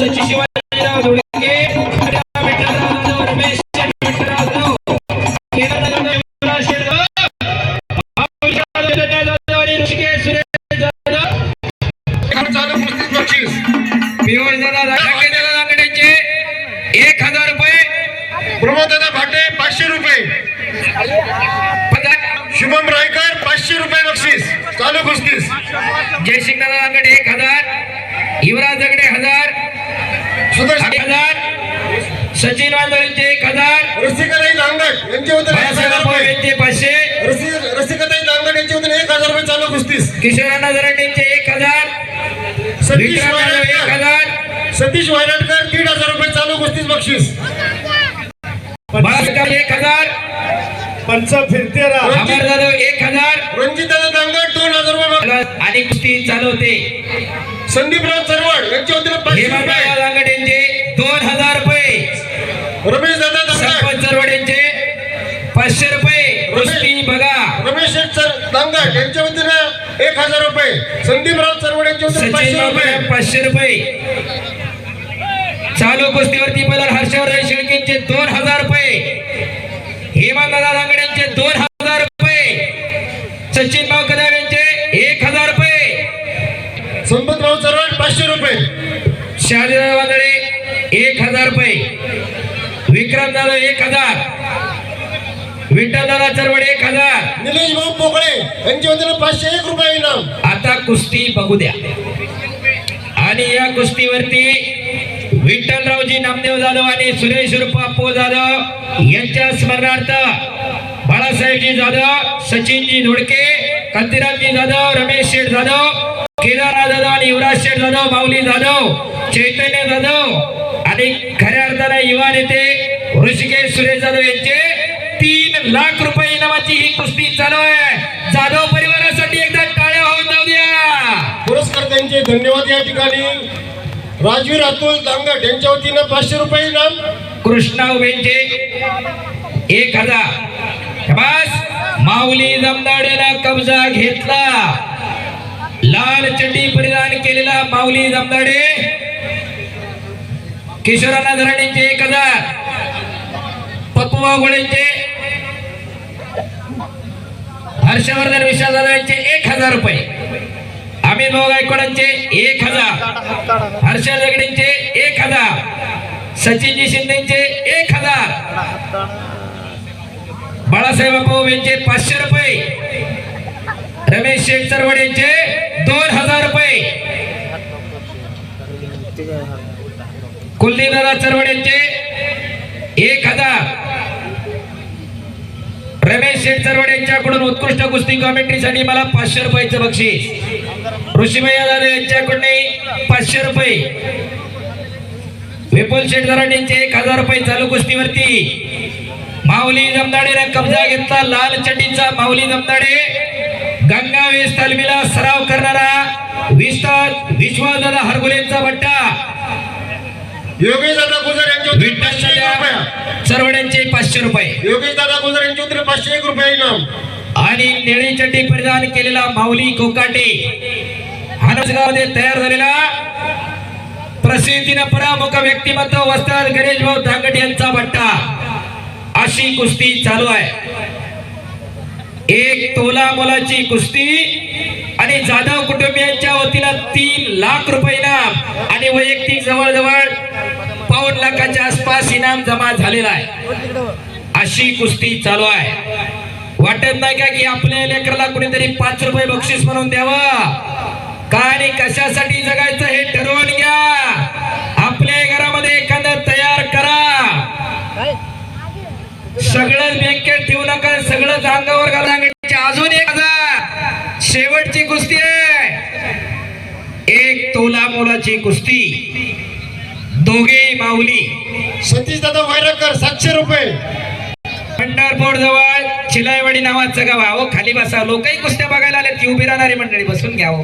सचिन शिवाजीराव रमेश जाधव, युवराज शेळगाव, आणि ऋषिकेश सुरेश जाधव, चालू बक्षीस एक हजार रुपये प्रमोददादा भाटे पाचशे रुपये. शुभम रायकर पाचशे रुपये बक्षीस चालू कुस्तीस. जयसिंग दादा एक हजार युवराज दगडे हजार सचिन वांदळींचे एक हजार. रसिकाताई दांगड यांच्या वतीने यांचे पाचशे. रसि- रसिकाताई दांगड यांच्या वतीने एक हजार रुपये चालू कुस्तीस. किशोरांना दरंडेंचे एक हजार. सतीश यादव एक हजार. सतीश वायरटकर दीड हजार रुपये चालू कुस्तीस बक्षीस. एक हजार. पंच फिरतेरा अमर जाधव एक हजार. रणजितदादा दांगड दोन हजार रुपये आणि कुस्ती चालवते संदीपराव चरवड यांच्या वतीने पाचशे दांगड यांचे दोन हजार रुपये. रमेश दादा सरपंच चरवड यांचे पाचशे रुपये. बघा. रमेश दांगड यांच्या वतीने एक हजार रुपये. संदीपराव चरवड यांच्या वतीने पाचशे रुपये. पाचशे रुपये. चालू कुस्तीवरती बदल हर्षवर्धन शेळकेंचे दोन हजार रुपये. हेमंतदादा दांगड्यांचे दोन हजार रुपये शहाजीराव वादळे एक हजार रुपये. विक्रम जाधव एक हजार. विठ्ठलदादा चरवड एक हजार. निलेश भाऊ पोकळे यांच्या वतीने पाचशे एक रुपये इनाम. आता कुस्ती बघू द्या. आणि या कुस्तीवरती विठ्ठलरावजी नामदेव जाधव आणि सुरेश उर्फ अप्पू जाधव यांच्या स्मरणार्थ बाळासाहेबजी जाधव सचिनजी धुडके कांतीरामजी जाधव रमेश शेठ जाधव केदारनाथ जाधव आणि युवराज शेठ जाधव माऊली जाधव चैतन्य जाधव आणि खऱ्या अर्थाने युवा नेते ऋषिकेश सुरेश जाधव यांचे तीन लाख रुपये इनामाची ही कुस्ती चालू आहे. जाधव परिवारासाठी एकदा टाळ्या होऊन जाऊ द्या. पुरस्कर्त्यांचे धन्यवाद या ठिकाणी. राजवीर अतुल दांगट यांच्या वतीनं पाचशे रुपये इनाम. कृष्णा उभेंचे एक हजार. बस माऊली जमदाडेनं कब्जा घेतला. लाल चड्डी परिधान केलेला माऊली जमदाडे. किशोरांना धरणींचे एक हजार. पप्पू घोडेंचे हर्षवर्धन विशाल यांचे एक हजार रुपये. अमित भाऊ गायकवाडांचे एक हजार. हर्ष दगडेंचे एक हजार. सचिनजी शिंदेचे एक हजार. बाळासाहेब भाऊ यांचे पाचशे रुपये. रमेश शेठ चरवड यांचे दोन हजार रुपये. कुलदीपदादा चरवड यांचे एक हजार. रमेश शेठ चरवड यांच्याकडून उत्कृष्ट कुस्ती कॉमेंट्रीसाठी मला पाचशे रुपयाचं बक्षीस. ऋषीभाई जाधव यांच्याकडून पाचशे रुपये. विपुल शेठ दराड यांचे एक हजार रुपये चालू कुस्तीवरती. माऊली जमदाडेने कब्जा घेतला लाल चटीचा माऊली जमदाडे. गंगावेश तालमीला सराव करणारा विस्तार विश्वासदादा हरगुलेंचा भट्टा योगेश दादा गुजर विठ्ठल चरवड्यांचे पाचशे रुपये. योगेश दादा गुजर यांच्या वतीने पाचशे एक रुपये इनाम. आणि निळी चड्डी परिधान केलेला माऊली कोकाटे. हानसगावमध्ये तयार झालेला प्रसिद्धीनं परामुख व्यक्तिमत्व वस्त्रात गणेश भाऊ दांगट यांचा भट्टा अशी कुस्ती चालू आहे. एक तोला मोलाची कुस्ती आणि जाधव कुटुंबियांच्या वतीनं तीन लाख रुपये इनाम आणि वैयक्तिक जवळजवळ पाऊण लाखाच्या आसपास इनाम जमा झालेला आहे. अशी कुस्ती चालू आहे. वाटत नाही का की आपल्या लेकराला कुणीतरी पाच रुपये बक्षीस म्हणून द्यावं? का आणि कशासाठी जगायचं हे ठरवून घ्या. आपल्या घरामध्ये एखादं तयार करा. सगळं बँकेत ठेवू नका सगळं अंगावर घाला. अजून एक शेवटची कुस्ती आहे. एक तोला मोलाची कुस्ती. दोघे माऊली सतीश दादा वैरकर सातशे रुपये. पंढरपूर जवळ चिलाईवाडी नावाचं गाव आहे. खाली बसा. लोकही कुस्त्या बघायला आले ती उभी राहणारी मंडळी बसून घ्या हो.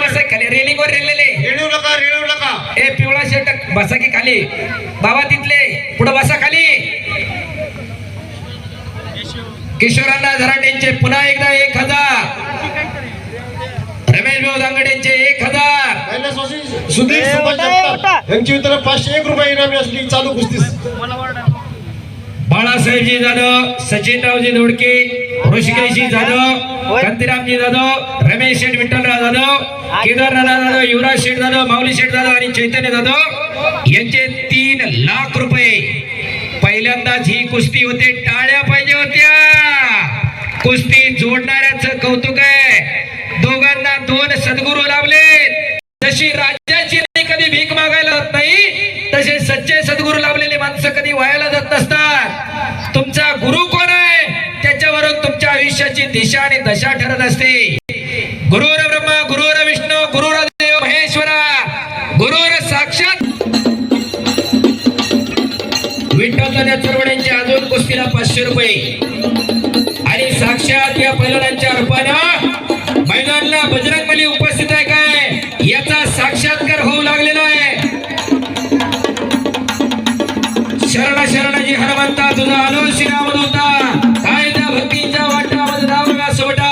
बसा खाली. रेलिंगवर रेलेले. रेणू नका रेणू नका. ए पिवळा शर्ट बसा की खाली. बाबा तिथले. पुढे बसा खाली. किशोरांना झराटेंचे पुन्हा एकदा एक हजार. रमेश भाऊ दांगड यांचे एक हजार. सुधीर सुभाष जगताप. यांची वितरण पाचशे एक रुपये इनामी असली चालू कुस्तीस. बाळासाहेबजी जाधव सचिनरावजी दोडके ऋषिकेशजी जाधव कांतीरामजी जाधव रमेश शेठ विठ्ठलराव जाधव केदारनाथ जाधव युवराज शेठ जाधव माऊली शेठ जाधव आणि चैतन्य जाधव यांचे तीन लाख रुपये. पहिल्यांदाच ही कुस्ती होते टाळ्या पाहिजे होत्या. कुस्ती जोडणाऱ्याचं कौतुक आहे. दोन सद्गुरू लाभले. जशी राज्याची नाही कधी भीक मागायला जात नाही तसे सच्चे सद्गुरू लाभलेले माणसं कधी व्हायला जात नसतात. तुमचा गुरु कोण आहे? त्याच्यावरून तुमच्या आयुष्याची दिशा आणि दशा ठरत असते. गुरुर ब्रह्मा गुरुर विष्णू गुरुर देव महेश्वरा गुरुर साक्षात. विठ्ठल दादा अजून कुस्तीला पाचशे रुपये. आणि साक्षात या पैलवानांच्या रूपानं मैदानला बजरंग बली उपस्थित आहे काय? याचा साक्षात्कार होऊ लागलेला आहे. शरण शरणजी हनुमंता तुझा आलो होता काय त्या भक्तीच्या वाटामध्ये धावला सोटा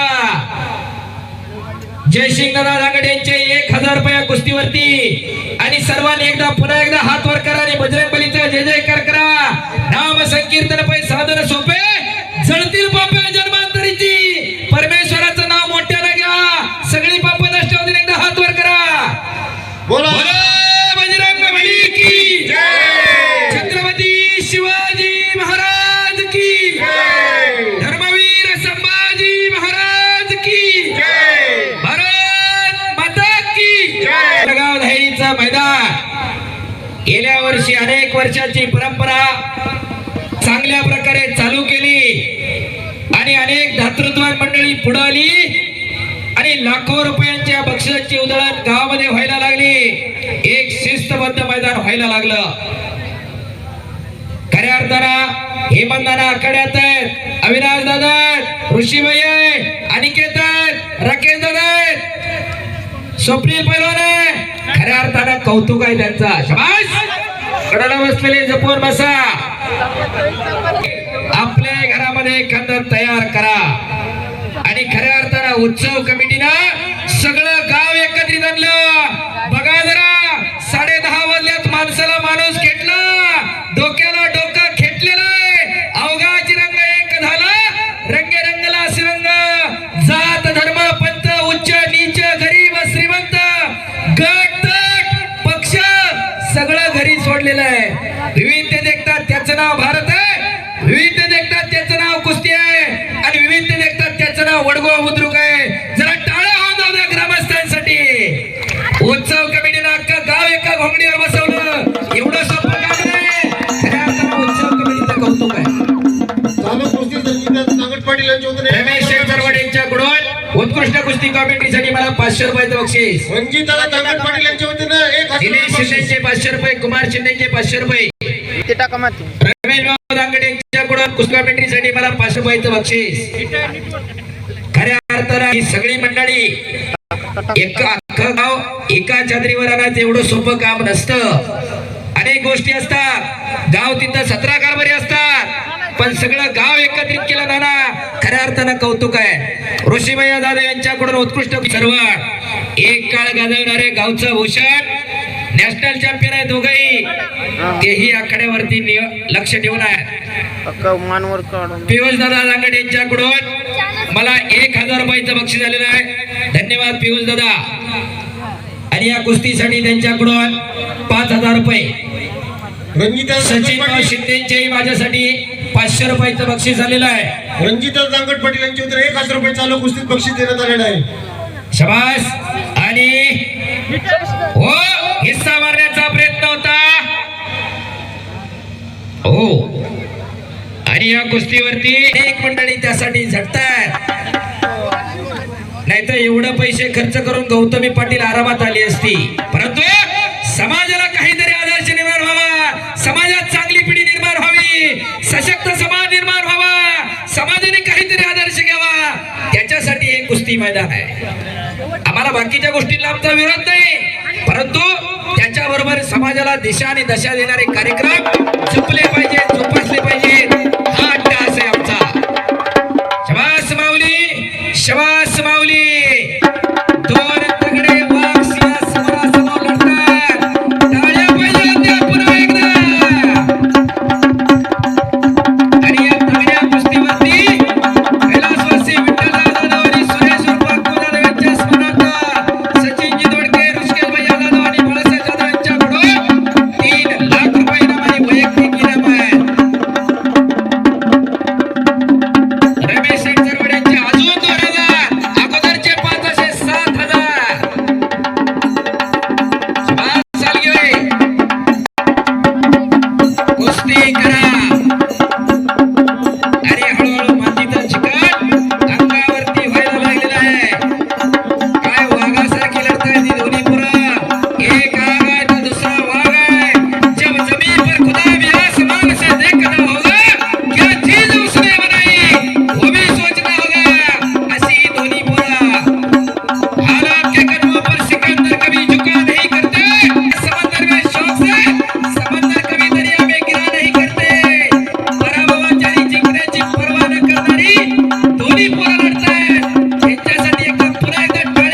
जयसिंग दादा यांचे एक हजार रुपया कुस्तीवरती. आणि सर्वांनी एकदा पुन्हा एकदा हात वर करा आणि बजरंग बलीचा जय जयकार करा. नाम संकीर्तन पै साधन सोपे. जळतील पापे जन्मांतरीची. परमेश्वर बोला. बजरंग बली की छत्रपती शिवाजी महाराज की धर्मवीर संभाजी महाराज की भारत माता की जळगाव दहेरीचं मैदान. गेल्या वर्षी अनेक वर्षाची परंपरा चांगल्या प्रकारे चालू केली आणि अनेक दातृत्वान मंडळी पुढे आली लाखो रुपयांच्या बक्षिसाची उधळण गावामध्ये व्हायला लागली. एक शिस्तबद्ध मैदान व्हायला लागलं. खऱ्या अर्थानं हे बंधारा आखाड्यात आहेत. अविनाश दादा आहेत, अनिकेतन अनिकेत आहेत, राकेश दादा आहेत, स्वप्नील पैलवान आहे खऱ्या अर्थानं कौतुक आहे त्यांचा. शबाश कडाला बसलेले जपून बसा. आपल्या घरामध्ये एखादं तयार करा. आणि खऱ्या अर्थानं उत्सव कमिटीनं सगळं गाव एकत्रित आणलं. बघा जरा साडे दहा वाजल्यात माणसाला माणूस खेटला. डोक्याला डोकं खेटलेलं आहे. अवघाची रंग एक झाला. रंगे रंगला श्रीरंग. जात धर्म पंथ उच्च नीच गरीब श्रीमंत गट तट पक्ष सगळं घरी सोडलेलं आहे. विविध देखतात त्याचं नाव भारत वडगो बुद्रुक आहे. जरा टाळ्या होऊन जाऊ द्या ग्रामस्थांसाठी. उत्सव कमिटीनं अख्खं गाव एका घोंगडीवर बसवलं. एवढं सोपं काम नाही. खऱ्या अर्थानं उत्सव कमिटीचं कौतुक आहे. चालू कुस्ती संगीत नागट पाटील यांच्या वतीने रमेश यांच्याकडून उत्कृष्ट कुस्ती कॉमेंट्रीसाठी मला पाचशे रुपयाचं बक्षीस. पाटील यांच्या वतीने पाचशे रुपये कुमार शिंदेचे पाचशे रुपये. ते टाका माती. रमेश बाबू दांगडे यांच्याकडून कुस्ती कॉमेंट्रीसाठी मला पाचशे रुपयाचं बक्षीस. खऱ्या अर्थानं ही सगळी मंडळी एक अख्खं गाव एका चादरीवर आणायचं एवढं सोपं काम नसतं. अनेक गोष्टी असतात. गाव तिथं सतरा कारभारी असतात. पण सगळं गाव एकत्रित केलं नाना खऱ्या अर्थानं कौतुक आहे. ऋषीमय्या दादा यांच्याकडून उत्कृष्ट सर्व. एक काळ गाजवणारे गावचं भूषण नॅशनल चॅम्पियन आहे दोघही. तेही आखाड्यावरती निय- लक्ष ठेवून आहे अक्का मानवर काढून. पियुष दादा दांगड यांच्याकडून. मला एक हजार रुपयाचं बक्षीस आलेलं आहे. धन्यवाद पियुष दादा. आणि या कुस्तीसाठी त्यांच्याकडून पाच हजार रुपये. सचिन शिंदेचेही माझ्यासाठी पाचशे रुपयाचं बक्षीस झालेलं आहे. रणजितदादा नागट पाटील यांच्या वतीने एक हजार रुपये चालू कुस्तीत बक्षीस देण्यात आलेलं आहे. शबास. आणि हो. हिस्सा मारण्याचा प्रयत्न होता. हो. आणि या कुस्तीवरती एक मंडळी त्यासाठी झटतात नाहीतर एवढं पैसे खर्च करून गौतमी पाटील आरामात आली असती. परंतु समाजाला काहीतरी आदर्श निर्माण व्हावा. समाजात चांगली पिढी निर्माण व्हावी. सशक्त समाज निर्माण व्हावा. समाजाने काहीतरी आदर्श घ्यावा. त्याच्यासाठी हे कुस्ती मैदान आहे. आम्हाला बाकीच्या गोष्टींना आमचा विरोध नाही. परंतु त्याच्याबरोबर समाजाला दिशा आणि दशा देणारे कार्यक्रम चुकले पाहिजेत चुकले कुस्ती करा